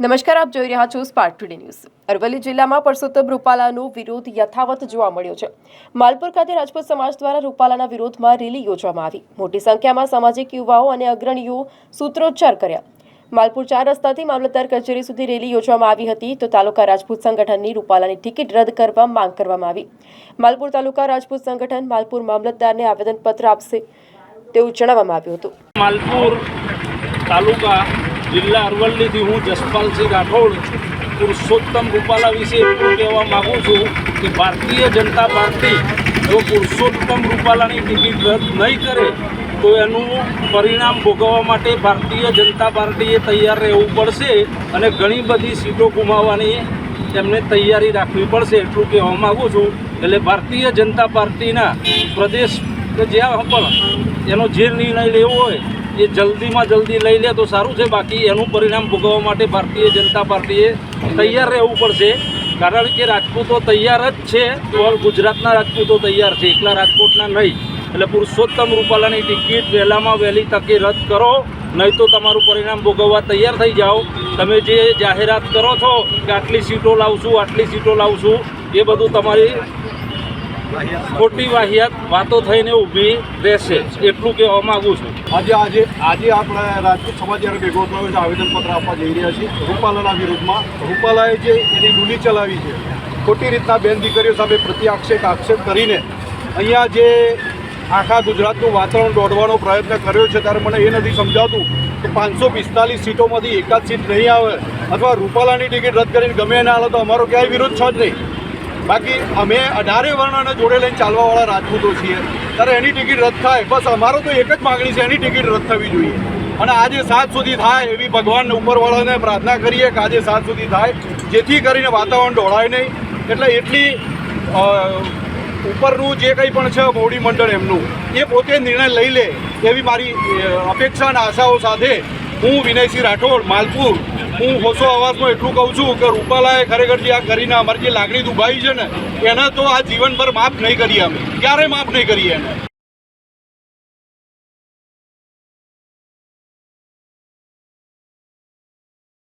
નમસ્કાર, આપ જોઈ રહ્યા છો સ્પાર્ટ ટુડે ન્યૂઝ અરવલ્લી જિલ્લામાં પરસોત્તમ રૂપાલાનો વિરોધ યથાવત જોવા મળ્યો છે. માલપુર ખાતે રાજપૂત સમાજ દ્વારા રૂપાલાના વિરોધમાં રેલી યોજવામાં આવી. મોટી સંખ્યામાં સામાજિક યુવાઓ અને અગ્રણીઓ સૂત્રોચ્ચાર કર્યા. માલપુર ચાર રસ્તાથી મામલતદાર કચેરી સુધી રેલી યોજવામાં આવી હતી તો તાલુકા રાજપૂત સંગઠનની રૂપાલાની ટિકિટ રદ કરવા માંગ કરવામાં આવી. માલપુર તાલુકા રાજપૂત સંગઠન માલપુર મામલતદારને આવેદનપત્ર આપશે તેવું જણાવવામાં આવ્યું હતું. માલપુર તાલુકા જિલ્લા અરવલ્લીથી હું જસપાલસિંહ રાઠોડ પુરુષોત્તમ રૂપાલા વિશે એટલું કહેવા માગું છું કે ભારતીય જનતા પાર્ટી જો પુરુષોત્તમ રૂપાલાની ટિકિટ રદ નહીં કરે, તો એનું પરિણામ ભોગવવા માટે ભારતીય જનતા પાર્ટીએ તૈયાર રહેવું પડશે અને ઘણી બધી સીટો ગુમાવવાની તેમને તૈયારી રાખવી પડશે એટલું કહેવા માગું છું. એટલે ભારતીય જનતા પાર્ટીના પ્રદેશ કે જ્યાં પણ એનો જે નિર્ણય લેવો હોય એ જલ્દીમાં જલ્દી લઈ લે તો સારું છે. બાકી એનું પરિણામ ભોગવવા માટે ભારતીય જનતા પાર્ટીએ તૈયાર રહેવું પડશે. કારણ કે રાજપૂતો તૈયાર જ છે. ઓલ ગુજરાતના રાજપૂતો તૈયાર છે. એકલા રાજકોટના નહીં. એટલે પુરુષોત્તમ રૂપાલાની ટિકિટ વહેલામાં વહેલી તકે રદ કરો. નહીં તો તમારું પરિણામ ભોગવવા તૈયાર થઈ જાઓ. તમે જે જાહેરાત કરો છો કે આટલી સીટો લાવશું, આટલી સીટો લાવશું, એ બધું તમારી ખોટી વાહિયાત, વાતો થઈને ઊભી રહેશે. એટલું કહેવા માગું છું. આજે આજે આજે આપણે રાજપૂત સમાજ જ્યારે ભેગો થયો છે, આવેદનપત્ર આપવા જઈ રહ્યા છીએ. રૂપાલાના વિરુદ્ધમાં રૂપાલાએ જે એની ડૂલી ચલાવી છે, ખોટી રીતના બેન દીકરીઓ સામે પ્રતિ આક્ષેપ આક્ષેપ કરીને અહીંયા જે આખા ગુજરાતનું વાતાવરણ દોડવાનો પ્રયત્ન કર્યો છે, ત્યારે મને એ નથી સમજાતું કે પાંચસો પિસ્તાલીસ સીટોમાંથી એકાદ સીટ નહીં આવે. અથવા રૂપાલાની ટિકિટ રદ કરીને ગમે એને હાલે તો અમારો ક્યાંય વિરોધ છે જ નહીં. બાકી અમે અઢારે વર્ણને જોડે લઈને ચાલવાવાળા રાજપૂતો છીએ. ત્યારે એની ટિકિટ રદ થાય. બસ અમારો તો એક જ માગણી છે, એની ટિકિટ રદ થવી જોઈએ. અને આજે સાત સુધી થાય એવી ભગવાન ઉપરવાળાને પ્રાર્થના કરીએ કે આજે સાત સુધી થાય, જેથી કરીને વાતાવરણ ઢોળાય નહીં. એટલે એટલી ઉપરનું જે કંઈ પણ છે મોવડી મંડળ એમનું, એ પોતે નિર્ણય લઈ લે એવી મારી અપેક્ષા અને આશાઓ સાથે હું વિનયસિંહ રાઠોડ, માલપુર હું હોસો અવાજમાં એટલું કહું છું કે રૂપાલાએ ખરેખર જે આ કરીને અમારી જે લાગણી દુભાઈ છે ને, એને તો આ જીવનભર માફ નહીં કરીએ અમે. ક્યારે માફ નહીં કરીએ એને?